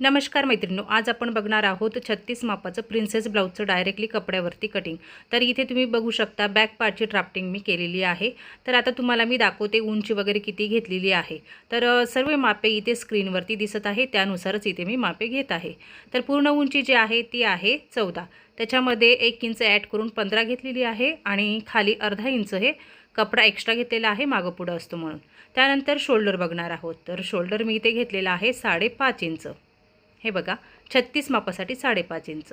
नमस्कार मैत्रिणींनो आज आपण बघणार आहोत छत्तीस मापाचं प्रिन्सेस ब्लाऊजचं डायरेक्टली कपड्यावरती कटिंग तर इथे तुम्ही बघू शकता बॅक पार्टची ड्राफ्टिंग मी केलेली आहे. तर आता तुम्हाला मी दाखवते उंची वगैरे किती घेतलेली आहे. तर सर्व मापे इथे स्क्रीनवरती दिसत आहे त्यानुसारच इथे मी मापे घेत आहे. तर पूर्ण उंची जी आहे ती आहे चौदा. त्याच्यामध्ये एक इंच ॲड करून पंधरा घेतलेली आहे आणि खाली अर्धा इंच हे कपडा एक्स्ट्रा घेतलेला आहे मागं पुढं असतो म्हणून. त्यानंतर शोल्डर बघणार आहोत. तर शोल्डर मी इथे घेतलेला आहे साडेपाच इंच हे बघा छत्तीस मापासाठी साडेपाच इंच.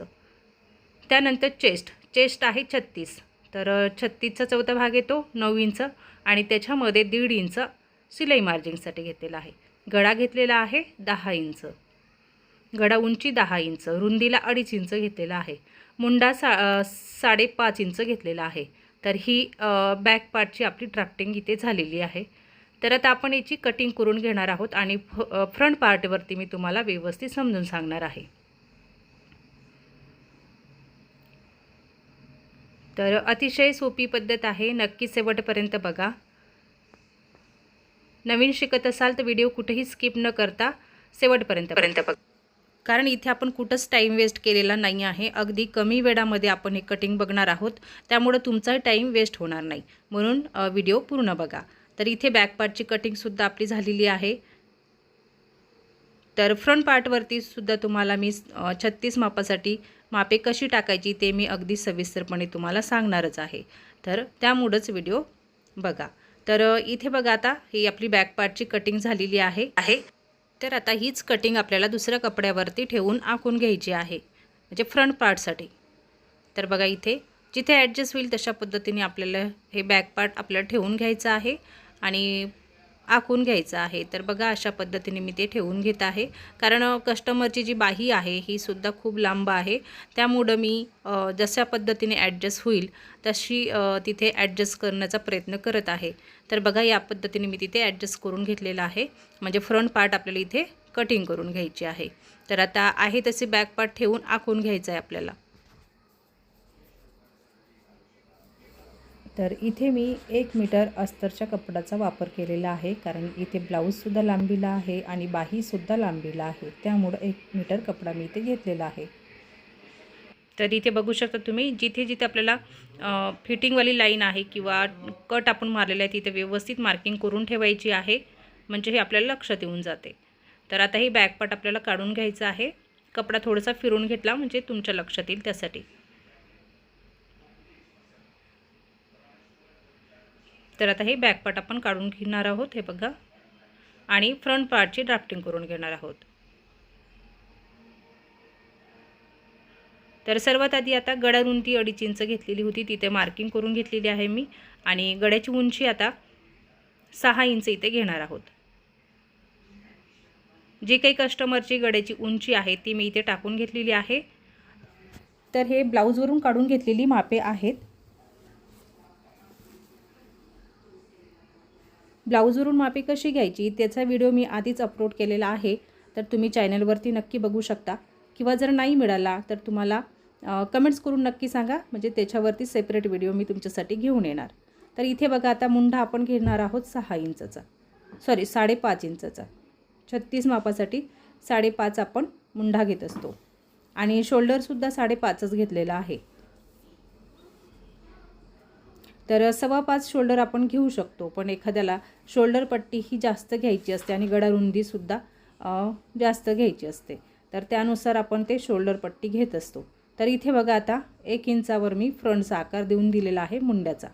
त्यानंतर चेस्ट चेस्ट आहे छत्तीस. तर छत्तीसचा चौथा भाग येतो नऊ इंच आणि त्याच्यामध्ये दीड इंच सिलाई मार्जिंगसाठी घेतलेला आहे. गळा घेतलेला आहे दहा इंच. गळा उंची दहा इंच रुंदीला अडीच इंच घेतलेला आहे. मुंडा सा साडेपाच इंच घेतलेला आहे. तर ही बॅक पार्टची आपली ड्राफ्टिंग इथे झालेली आहे. तर आता आपण याची कटिंग करून घेणार आहोत आणि फ फ्रंट पार्टवरती मी तुम्हाला व्यवस्थित समजून सांगणार आहे. तर अतिशय सोपी पद्धत आहे नक्की शेवटपर्यंत बघा. नवीन शिकत असाल तर व्हिडिओ कुठेही स्किप न करता शेवटपर्यंत पर्यंत बघा. कारण इथे आपण कुठंच टाईम वेस्ट केलेला नाही आहे. अगदी कमी वेळामध्ये आपण हे कटिंग बघणार आहोत. त्यामुळं तुमचा टाईम वेस्ट होणार नाही. म्हणून व्हिडिओ पूर्ण बघा. तर इथे बॅक पार्टची कटिंगसुद्धा आपली झालेली आहे. तर फ्रंट पार्टवरती सुद्धा तुम्हाला मी छत्तीस मापासाठी मापे कशी टाकायची ते मी अगदी सविस्तरपणे तुम्हाला सांगणारच आहे. तर त्यामुळंच व्हिडिओ बघा. तर इथे बघा आता ही आपली बॅक पार्टची कटिंग झालेली आहे. आहे. तर आता हीच कटिंग आपल्याला दुसऱ्या कपड्यावरती ठेवून आखून घ्यायची आहे. म्हणजे फ्रंट पार्टसाठी तर बघा इथे जिथे ॲडजस्ट होईल तशा पद्धतीने आपल्याला हे बॅक पार्ट आपल्याला ठेवून घ्यायचं आहे. आणि आखून घ्यायचं आहे. तर बघा अशा पद्धतीने मी ते ठेवून घेत आहे. कारण कस्टमरची जी बाही आहे ही सुद्धा खूप लांब आहे. त्यामुळं मी जशा पद्धतीने ॲडजस्ट होईल तशी तिथे ॲडजस्ट करण्याचा प्रयत्न करत आहे. तर बघा या पद्धतीने मी तिथे ॲडजस्ट करून घेतलेलं आहे. म्हणजे फ्रंट पार्ट आपल्याला इथे कटिंग करून घ्यायची आहे. तर आता आहे तसे बॅक पार्ट ठेवून आखून घ्यायचं आहे आपल्याला. तर इथे मी एक मीटर अस्तरच्या कपड्याचा वापर केलेला आहे कारण इथे ब्लाऊजसुद्धा लांबीला आहे आणि बाहीसुद्धा लांबीला आहे. त्यामुळं एक मीटर कपडा मी इथे घेतलेला आहे. तर इथे बघू शकता तुम्ही जिथे जिथे आपल्याला फिटिंगवाली लाईन आहे किंवा कट आपण मारलेला आहे तिथे व्यवस्थित मार्किंग करून ठेवायची आहे. म्हणजे हे आपल्याला लक्षात येऊन जाते. तर आता ही बॅक आपल्याला काढून घ्यायचं आहे. कपडा थोडासा फिरून घेतला म्हणजे तुमच्या लक्षात येईल त्यासाठी. तर आता हे बॅकपार्ट आपण काढून घेणार आहोत हे बघा. आणि फ्रंट पार्टची ड्राफ्टिंग करून घेणार आहोत. तर सर्वात आधी आता गडा रुंदी अडीच इंच घेतलेली होती तिथे मार्किंग करून घेतलेली आहे मी. आणि गड्याची उंची आता सहा इंच इथे घेणार आहोत. जी काही कस्टमरची गड्याची उंची आहे ती मी इथे टाकून घेतलेली आहे. तर हे ब्लाऊजवरून काढून घेतलेली मापे आहेत. ब्लाऊजवरून मापे कशी घ्यायची त्याचा व्हिडिओ मी आधीच अपलोड केलेला आहे. तर तुम्ही चॅनलवरती नक्की बघू शकता. किंवा जर नाही मिळाला तर तुम्हाला कमेंट्स करून नक्की सांगा. म्हणजे त्याच्यावरती सेपरेट व्हिडिओ मी तुमच्यासाठी घेऊन येणार. तर इथे बघा आता मुंढा आपण घेणार आहोत सहा इंचचा. सॉरी साडेपाच इंचचा. छत्तीस मापासाठी साडेपाच आपण मुंढा घेत असतो. आणि शोल्डरसुद्धा साडेपाचच घेतलेला आहे. तर सव्वा पाच शोल्डर आपण घेऊ शकतो पण एखाद्याला शोल्डर पट्टी ही जास्त घ्यायची असते आणि गडा रुंदीसुद्धा जास्त घ्यायची असते. तर त्यानुसार आपण ते शोल्डर पट्टी घेत असतो. तर इथे बघा आता एक इंचावर मी फ्रंटचा आकार देऊन दिलेला आहे मुंड्याचा.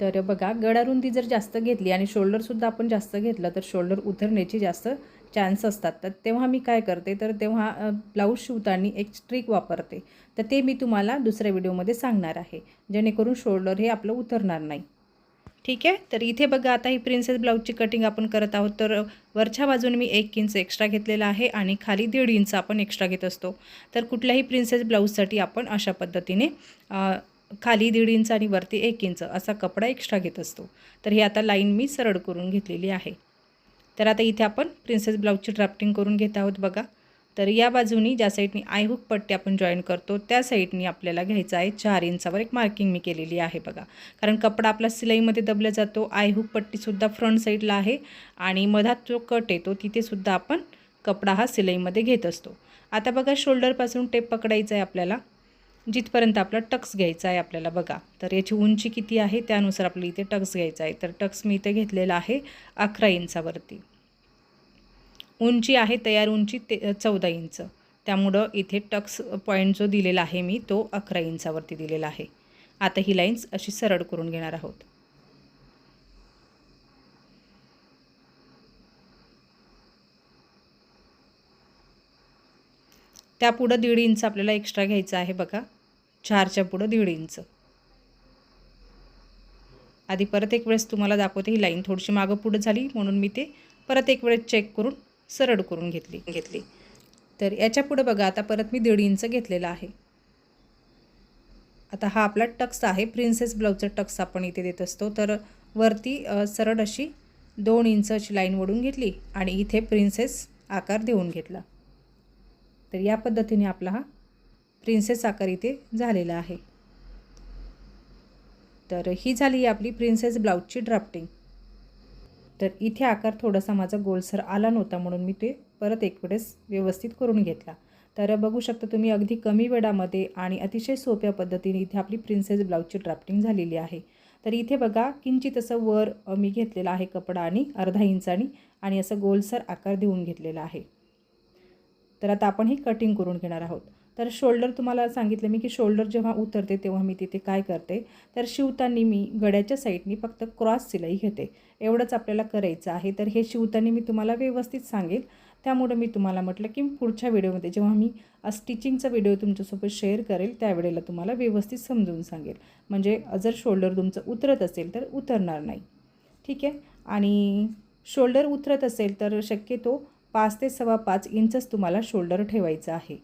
तर बघा गडारुंदी जर जास्त घेतली आणि शोल्डरसुद्धा आपण जास्त घेतलं तर शोल्डर उतरण्याचे जास्त चान्स असतात. तर तेव्हा मी काय करते? तर तेव्हा ब्लाऊज शिवताना एक स्ट्रिक वापरते. तर ते मी तुम्हाला दुसऱ्या व्हिडिओमध्ये सांगणार आहे. जेणेकरून शोल्डर हे आपलं उतरणार नाही. ठीक आहे? तर इथे बघा आता ही प्रिन्सेस ब्लाऊजची कटिंग आपण करत आहोत. तर वरच्या बाजूने मी एक इंच एक्स्ट्रा घेतलेला आहे आणि खाली दीड इंच आपण एक्स्ट्रा घेत असतो. तर कुठल्याही प्रिन्सेस ब्लाऊजसाठी आपण अशा पद्धतीने खाली दीड इंच आणि वरती एक इंच असा कपडा एक्स्ट्रा घेत असतो. तर ही आता लाईन मी सरळ करून घेतलेली आहे. तर आता इथे आपण प्रिन्सेस ब्लाऊजची ड्राफ्टिंग करून घेत आहोत बघा. तर या बाजूनी ज्या साईडनी आयहुक पट्टी आपण जॉईन करतो त्या साईडनी आपल्याला घ्यायचं आहे चार इंचावर एक मार्किंग मी केलेली आहे बघा. कारण कपडा आपला सिलाईमध्ये दबला जातो आयहुक पट्टीसुद्धा फ्रंट साईडला आहे आणि मधात जो कट येतो तिथेसुद्धा आपण कपडा हा सिलाईमध्ये घेत असतो. आता बघा शोल्डरपासून टेप पकडायचा आहे आपल्याला. जिथपर्यंत आपला टक्स घ्यायचा आहे आपल्याला बघा. तर याची उंची किती आहे? त्यानुसार आपल्याला इथे टक्स घ्यायचा आहे. तर टक्स मी इथे घेतलेला आहे अकरा इंचावरती. उंची आहे तयार उंची ते चौदा इंच. त्यामुळं इथे टक्स पॉईंट जो दिलेला आहे मी तो अकरा इंचावरती दिलेला आहे. आता ही लाईन्स अशी सरळ करून घेणार आहोत. त्यापुढं दीड इंच आपल्याला एक्स्ट्रा घ्यायचं आहे बघा. चारच्या पुढं दीड इंच. आधी परत एक वेळेस तुम्हाला दाखवते ही लाईन थोडीशी मागं पुढं झाली म्हणून मी ते परत एक वेळेस चेक करून सरळ करून घेतली. घेतली. तर याच्या पुढं बघा आता परत मी दीड इंच घेतलेला आहे. आता हा आपला टक्स आहे प्रिन्सेस ब्लाऊजचा टक्स आपण इथे देत असतो. तर वरती सरळ अशी दोन इंचाची लाईन ओढून घेतली आणि इथे प्रिन्सेस आकार देऊन घेतला. तर या पद्धतीने आपला हा प्रिन्सेस आकार इथे झालेला आहे. तर ही झाली आपली प्रिन्सेस ब्लाऊजची ड्राफ्टिंग तर इथे आकार थोडासा माझा गोलसर आला नव्हता म्हणून मी ते परत एक वेळेस व्यवस्थित करून घेतला. तर बघू शकता तुम्ही अगदी कमी वेळामध्ये आणि अतिशय सोप्या पद्धतीने इथे आपली प्रिन्सेस ब्लाऊजची ड्राफ्टिंग झालेली आहे. तर इथे बघा किंचित असं वर मी घेतलेला आहे कपडा आणि अर्धा इंचानी आणि असं गोलसर आकार देऊन घेतलेला आहे. तर आता आपण ही कटिंग करून घेणार आहोत. तर शोल्डर तुम्हाला सांगितलं मी की शोल्डर जेव्हा उतरते तेव्हा मी तिथे काय करते? तर शिवताना मी गड्याच्या साईडनी फक्त क्रॉस सिलाई घेते. एवढंच आपल्याला करायचं आहे. तर हे शिवताना मी तुम्हाला व्यवस्थित सांगेल. त्यामुळं मी तुम्हाला म्हटलं की पुढच्या व्हिडिओमध्ये जेव्हा मी स्टिचिंगचा व्हिडिओ तुमच्यासोबत शेअर करेल त्यावेळेला तुम्हाला व्यवस्थित समजून सांगेल. म्हणजे जर शोल्डर तुमचं उतरत असेल तर उतरणार नाही. ठीक आहे? आणि शोल्डर उतरत असेल तर शक्यतो पाच ते सव्वा पाच इंचच तुम्हाला शोल्डर ठेवायचं आहे.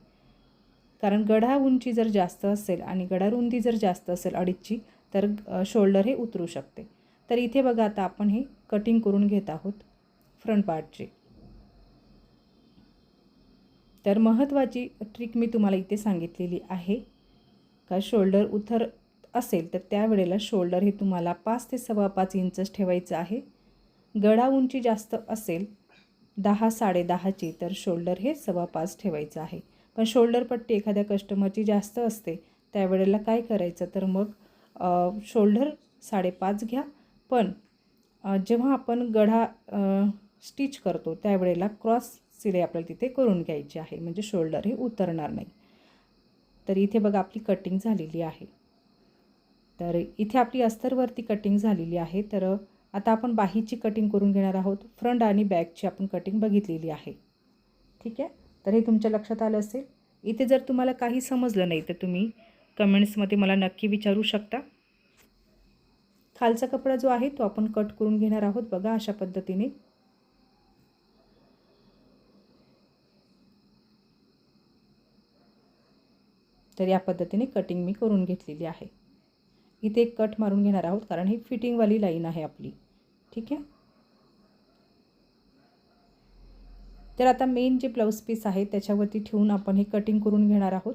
कारण गढा उंची जर जास्त असेल आणि गडा रुंदी जर जास्त असेल अडीचची तर शोल्डर हे उतरू शकते. तर इथे बघा आता आपण हे कटिंग करून घेत आहोत फ्रंट पार्टची. तर महत्त्वाची ट्रिक मी तुम्हाला इथे सांगितलेली आहे. का शोल्डर उतर असेल तर त्यावेळेला शोल्डर हे तुम्हाला पाच ते सव्वा पाच इंचच ठेवायचं आहे. गळा उंची जास्त असेल दहा साडेदहाची तर शोल्डर हे सव्वा पाच ठेवायचं आहे. पण शोल्डर पट्टी एखाद्या कस्टमरची जास्त असते त्यावेळेला काय करायचं? तर मग शोल्डर साडेपाच घ्या. पण जेव्हा आपण गढा स्टिच करतो त्यावेळेला क्रॉस सिलाई आपल्याला तिथे करून घ्यायची आहे. म्हणजे शोल्डर हे उतरणार नाही. तर इथे बघा आपली कटिंग झालेली आहे. तर इथे आपली अस्तरवरती कटिंग झालेली आहे. तर आता आपण बाहीची कटिंग करून घेणार आहोत. फ्रंट आणि बॅकची आपण कटिंग बघितलेली आहे. ठीक आहे? तर हे तुमच्या लक्षात आलं असेल. इथे जर तुम्हाला काही समजलं नाही तर तुम्ही कमेंट्समध्ये मला नक्की विचारू शकता. खालचा कपडा जो आहे तो आपण कट करून घेणार आहोत. बघा अशा पद्धतीने. तर या पद्धतीने कटिंग मी करून घेतलेली आहे. इथे एक कट मारून घेणार आहोत कारण ही फिटिंगवाली लाईन आहे आपली. ठीक आहे? तर आता मेन जे ब्लाऊज पीस आहे त्याच्यावरती ठेवून आपण हे कटिंग करून घेणार आहोत.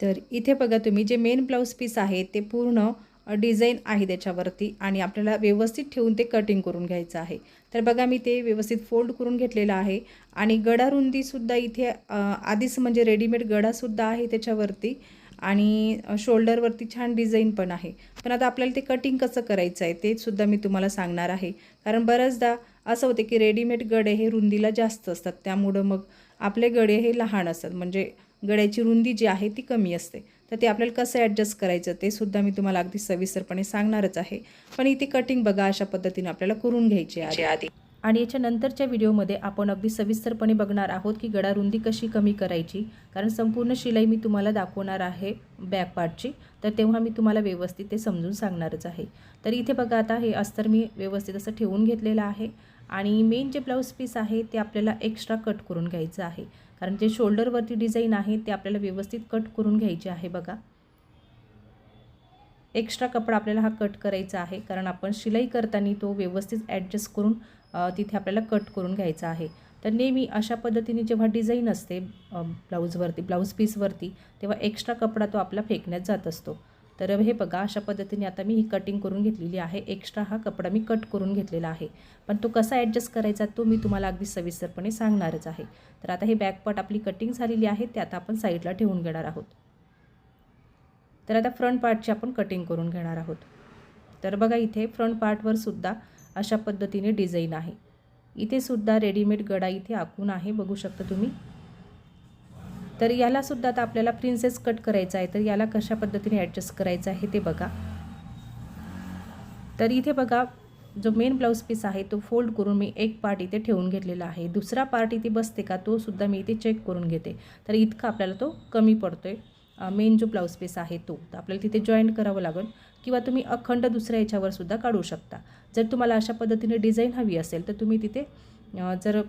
तर इथे बघा तुम्ही जे मेन ब्लाऊज पीस आहे ते पूर्ण डिझाईन आहे त्याच्यावरती आणि आपल्याला व्यवस्थित ठेवून ते कटिंग करून घ्यायचं आहे. तर बघा मी ते व्यवस्थित फोल्ड करून घेतलेलं आहे आणि गडा रुंदीसुद्धा इथे आधीच म्हणजे रेडीमेड गडासुद्धा आहे त्याच्यावरती. आणि शोल्डरवरती छान डिझाईन पण आहे. पण आता आपल्याला ते कटिंग कसं करायचं आहे ते सुद्धा मी तुम्हाला सांगणार आहे. कारण बऱ्याचदा असं होते की रेडीमेड गडे हे रुंदीला जास्त असतात. त्यामुळं मग आपले गडे हे लहान असतात. म्हणजे गड्याची रुंदी जी आहे ती कमी असते. तर ते आपल्याला कसं ॲडजस्ट करायचं ते सुद्धा मी तुम्हाला अगदी सविस्तरपणे सांगणारच आहे. पण इथे कटिंग बघा अशा पद्धतीने आपल्याला करून घ्यायची आहे आधी. आणि याच्या नंतरच्या व्हिडिओमध्ये आपण अगदी सविस्तरपणे बघणार आहोत की गळा रुंदी कशी कमी करायची. कारण संपूर्ण शिलाई मी तुम्हाला दाखवणार आहे बॅक पार्टची तर तेव्हा मी तुम्हाला व्यवस्थित ते समजून सांगणारच आहे. तर इथे बघा आता हे अस्तर मी व्यवस्थित असं ठेवून घेतलेलं आहे. आणि मेन जे ब्लाऊज पीस आहे ते आपल्याला एक्स्ट्रा कट करून घ्यायचं आहे. कारण जे शोल्डरवरती डिझाईन आहे ते आपल्याला व्यवस्थित कट करून घ्यायचे आहे बघा. एक्स्ट्रा कपडा आपल्याला हा कट करायचा आहे. कारण आपण शिलाई करताना तो व्यवस्थित ॲडजस्ट करून तिथे आपल्याला कट करून घ्यायचा आहे. तर नेहमी अशा पद्धतीने जेव्हा डिझाईन असते ब्लाऊजवरती ब्लाऊज पीसवरती तेव्हा एक्स्ट्रा कपडा तो आपला फेकण्यात जात असतो. तर हे बघा अशा पद्धतीने आता मी ही कटिंग करून घेतलेली आहे. एक्स्ट्रा हा कपडा मी कट करून घेतलेला आहे. पण तो कसा ॲडजस्ट करायचा तो मी तुम्हाला अगदी सविस्तरपणे सांगणारच आहे. तर आता हे बॅक आपली कटिंग झालेली आहे ते आता आपण साईडला ठेवून घेणार आहोत. तर आता फ्रंट पार्टची आपण कटिंग करून घेणार आहोत. तर बघा इथे फ्रंट पार्टवर सुद्धा अशा पद्धतीने डिझाईन आहे. इथे सुद्धा रेडीमेड गडा इथे आखून आहे बघू शकता तुम्ही. तर याला सुद्धा आता आपल्याला प्रिन्सेस कट करायचा आहे. तर याला कशा पद्धतीने ॲडजस्ट करायचं आहे ते बघा. तर इथे बघा जो मेन ब्लाऊज पीस आहे तो फोल्ड करून मी एक पार्ट इथे ठेवून घेतलेला आहे. दुसरा पार्ट इथे बसते का तो सुद्धा मी इथे चेक करून घेते. तर इतका आपल्याला तो कमी पडतो आहे मेन जो ब्लाऊज पीस आहे तो तर आपल्याला तिथे जॉईंट करावं लागेल. किंवा तुम्ही अखंड दुसऱ्या याच्यावर सुद्धा काढू शकता. जर तुम्हाला अशा पद्धतीने डिझाईन हवी असेल तर तुम्ही तिथे जर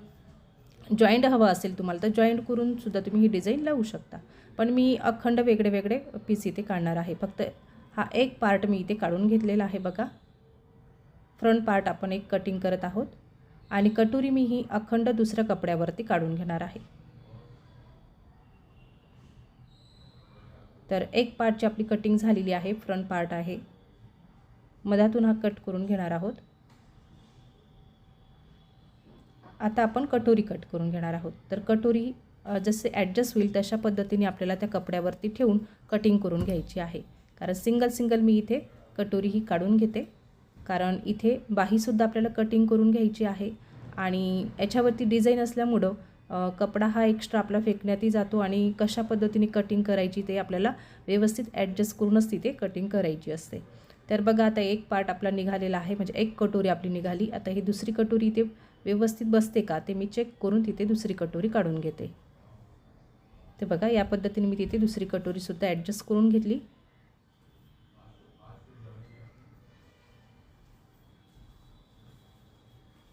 जॉईंट हवं असेल तुम्हाला तर जॉईंट करून सुद्धा तुम्ही ही डिझाईन लावू शकता. पण मी अखंड वेगळे वेगळे पीस इथे काढणार आहे. फक्त हा एक पार्ट मी इथे काढून घेतलेला आहे बघा. फ्रंट पार्ट आपण एक कटिंग करत आहोत. आणि कटोरी मी ही अखंड दुसऱ्या कपड्यावरती काढून घेणार आहे. तर एक पार्टची आपली कटिंग झालेली आहे फ्रंट पार्ट आहे. मधातून हा कट करून घेणार आहोत. आता आपण कटोरी कट करून घेणार आहोत. तर कटोरी जसे ॲडजस्ट होईल तशा पद्धतीने आपल्याला त्या कपड्यावरती ठेवून कटिंग करून घ्यायची आहे. कारण सिंगल सिंगल मी इथे कटोरी ही काढून घेते. कारण इथे बाहीसुद्धा आपल्याला कटिंग करून घ्यायची आहे. आणि याच्यावरती डिझाईन असल्यामुळं कपडा हा एक्स्ट्रा आपला फेकण्यातही जातो आणि कशा पद्धतीने कटिंग करायची ते आपल्याला व्यवस्थित ॲडजस्ट करूनच तिथे कटिंग करायची असते. तर बघा आता एक पार्ट आपला निघालेला आहे म्हणजे एक कटोरी आपली निघाली. आता ही दुसरी कटोरी इथे व्यवस्थित बसते का ते मी चेक करून तिथे दुसरी कटोरी काढून घेते. ते बघा या पद्धतीने मी तिथे दुसरी कटोरीसुद्धा ॲडजस्ट करून घेतली.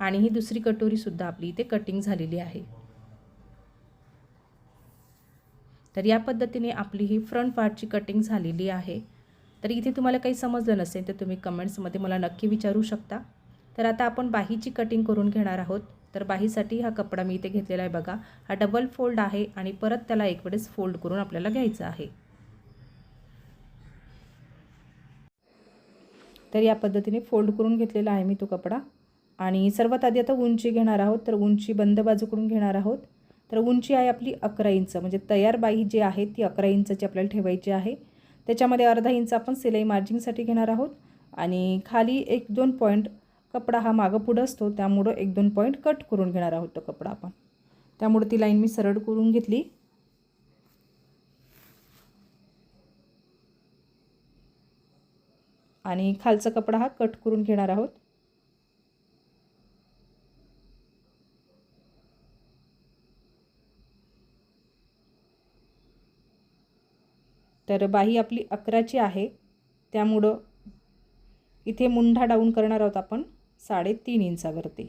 आणि ही दुसरी कटोरीसुद्धा आपली इथे कटिंग झालेली आहे. तर या पद्धतीने आपली ही फ्रंट पार्टची कटिंग झालेली आहे. तर इथे तुम्हाला काही समजलं नसेल तर तुम्ही कमेंट्समध्ये मला नक्की विचारू शकता. तर आता आपण बाहीची कटिंग करून घेणार आहोत. तर बाहीसाठी हा कपडा मी इथे घेतलेला आहे बघा. हा डबल फोल्ड आहे आणि परत त्याला एक वेळेस फोल्ड करून आपल्याला घ्यायचा आहे. तर या पद्धतीने फोल्ड करून घेतलेला आहे मी तो कपडा. आणि सर्वात आधी आता उंची घेणार आहोत. तर उंची बंद बाजूकडून घेणार आहोत. तर उंची आहे आपली अकरा इंच. म्हणजे तयार बाही जी आहे ती अकरा इंचाची आपल्याला ठेवायची आहे. त्याच्यामध्ये अर्धा इंच आपण सिलाई मार्जिंगसाठी घेणार आहोत. आणि खाली एक दोन पॉईंट कपडा हा मागं पुढं असतो. त्यामुळं एक दोन पॉईंट कट करून घेणार आहोत तो कपडा आपण. त्यामुळं ती लाईन मी सरळ करून घेतली. आणि खालचा कपडा हा कट करून घेणार आहोत. तर बाही आपली अकराची आहे. त्यामुळं इथे मुंढा डाऊन करणार आहोत आपण साडेतीन इंचावरती.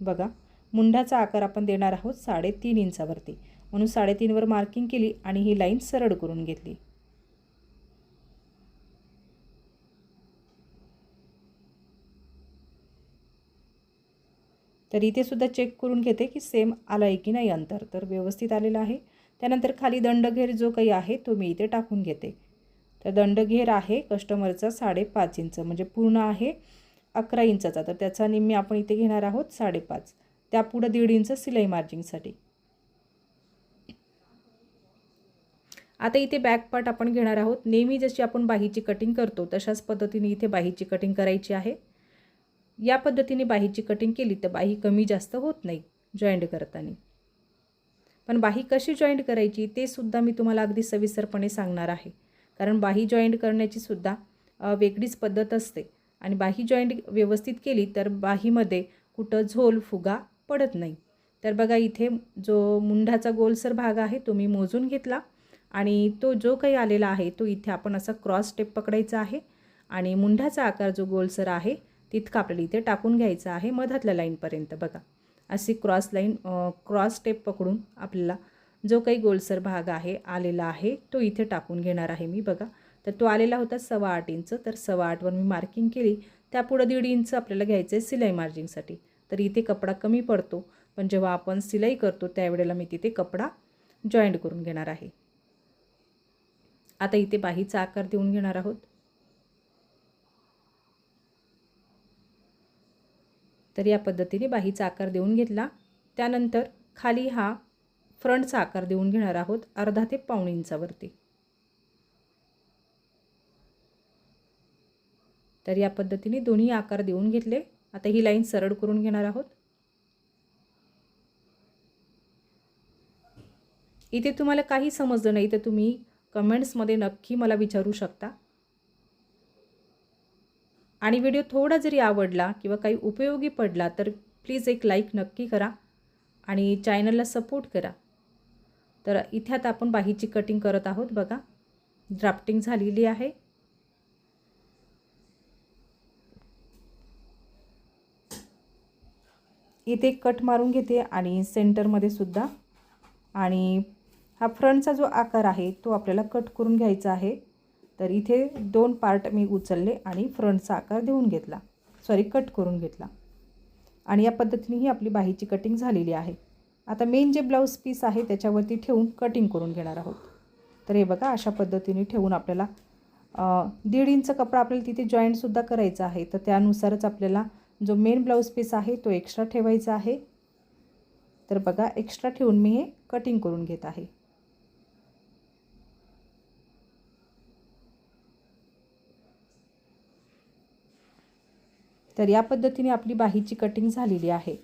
बघा मुंढाचा आकार आपण देणार आहोत साडेतीन इंचावरती. म्हणून साडेतीनवर मार्किंग केली आणि ही लाईन सरळ करून घेतली. तर इथे सुद्धा चेक करून घेते की सेम आला आहे की नाही अंतर. तर व्यवस्थित आलेलं आहे. त्यानंतर खाली दंडघेर जो काही आहे तो मी इथे टाकून घेते. तर दंडघेर आहे कस्टमरचा साडेपाच इंच म्हणजे पूर्ण आहे अकरा इंचाचा. तर त्याचा निम्मी आपण इथे घेणार आहोत साडेपाच. त्यापुढं दीड इंच सिलाई मार्जिंगसाठी आता इथे बॅक पार्ट आपण घेणार आहोत. नेहमी जशी आपण बाहीची कटिंग करतो तशाच पद्धतीने इथे बाहीची कटिंग करायची आहे. या पद्धतीने बाहीची कटिंग केली तर बाही कमी जास्त होत नाही जॉईंट करताना. पण बाही कशी जॉईंट करायची ते सुद्धा मी तुम्हाला अगदी सविस्तरपणे सांगणार आहे. कारण बाही जॉईंट करण्याची सुद्धा वेगळीच पद्धत असते. आणि बाही जॉईंट व्यवस्थित केली तर बाहीमध्ये कुठं झोल फुगा पडत नाही. तर बघा इथे जो मुंढाचा गोलसर भाग आहे तो मी मोजून घेतला. आणि तो जो काही आलेला आहे तो इथे आपण असा क्रॉस स्टेप पकडायचा आहे. आणि मुंढाचा आकार जो गोलसर आहे तितका आपल्याला इथे टाकून घ्यायचा आहे मधातल्या लाईनपर्यंत बघा. अशी क्रॉस लाईन क्रॉस स्टेप पकडून आपल्याला जो काही गोलसर भाग आहे आलेला आहे तो इथे टाकून घेणार आहे मी. बघा तर तो आलेला होता सव्वा आठ इंच. तर सव्वा आठवर मी मार्किंग केली. त्यापुढं दीड इंच आपल्याला घ्यायचं आहे सिलाई मार्जिंगसाठी तर इथे कपडा कमी पडतो. पण जेव्हा आपण सिलाई करतो त्यावेळेला मी तिथे कपडा जॉईंट करून घेणार आहे. आता इथे बाहीचा आकार देऊन घेणार आहोत. तर या पद्धतीने बाहीचा आकार देऊन घेतला. त्यानंतर खाली हा फ्रंटचा आकार देऊन घेणार आहोत अर्धा ते पाऊण इंचावरती तर या पद्धतीने दोन्ही आकार देऊन घेतले. आता ही लाईन सरळ करून घेणार आहोत. इथे तुम्हाला काही समजलं नाही तर तुम्ही कमेंट्समध्ये नक्की मला विचारू शकता. आणि व्हिडिओ थोडा जरी आवडला किंवा काही उपयोगी पडला तर प्लीज एक लाईक नक्की करा आणि चॅनलला सपोर्ट करा. तर इथे आता आपण बाहीची कटिंग करत आहोत बघा. ड्राफ्टिंग झालेली आहे. इथे कट मारून घेते आणि सेंटरमध्ये सुद्धा. आणि हा फ्रंटचा जो आकार आहे तो आपल्याला कट करून घ्यायचा आहे. तर इथे दोन पार्ट मी उचलले आणि फ्रंटचा आकार देऊन घेतला. सॉरी कट करून घेतला. आणि या पद्धतीने ही आपली बाहीची कटिंग झालेली आहे. आता मेन जे ब्लाऊज पीस आहे त्याच्यावरती ठेवून कटिंग करून घेणार आहोत. तर हे बघा अशा पद्धतीने ठेवून आपल्याला दीड इंच कपडा आपल्याला तिथे जॉईंटसुद्धा करायचा आहे. तर त्यानुसारच आपल्याला जो मेन ब्लाऊज पीस आहे तो एक्स्ट्रा ठेवायचा आहे. तर बघा एक्स्ट्रा ठेवून मी हे कटिंग करून घेत आहे. तर या पद्धतीने आपली बाहीची कटिंग झालेली आहे.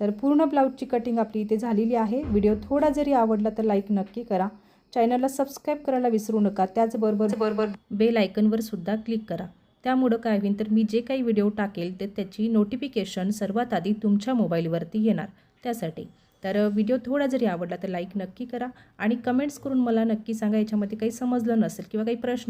तर पूर्ण ब्लाऊजची कटिंग आपली इथे झालेली आहे. व्हिडिओ थोडा जरी आवडला तर लाईक नक्की करा. चॅनलला सबस्क्राईब करायला विसरू नका. त्याचबरोबर बरोबर बेल आयकनवर सुद्धा क्लिक करा. त्यामुळं काय होईल तर मी जे काही व्हिडिओ टाकेल ते त्याची नोटिफिकेशन सर्वात आधी तुमच्या मोबाईलवरती येणार. त्यासाठी. तर व्हिडिओ थोडा जरी आवडला तर लाईक नक्की करा. आणि कमेंट्स करून मला नक्की सांगा. याच्यामध्ये काही समजलं नसेल किंवा काही प्रश्न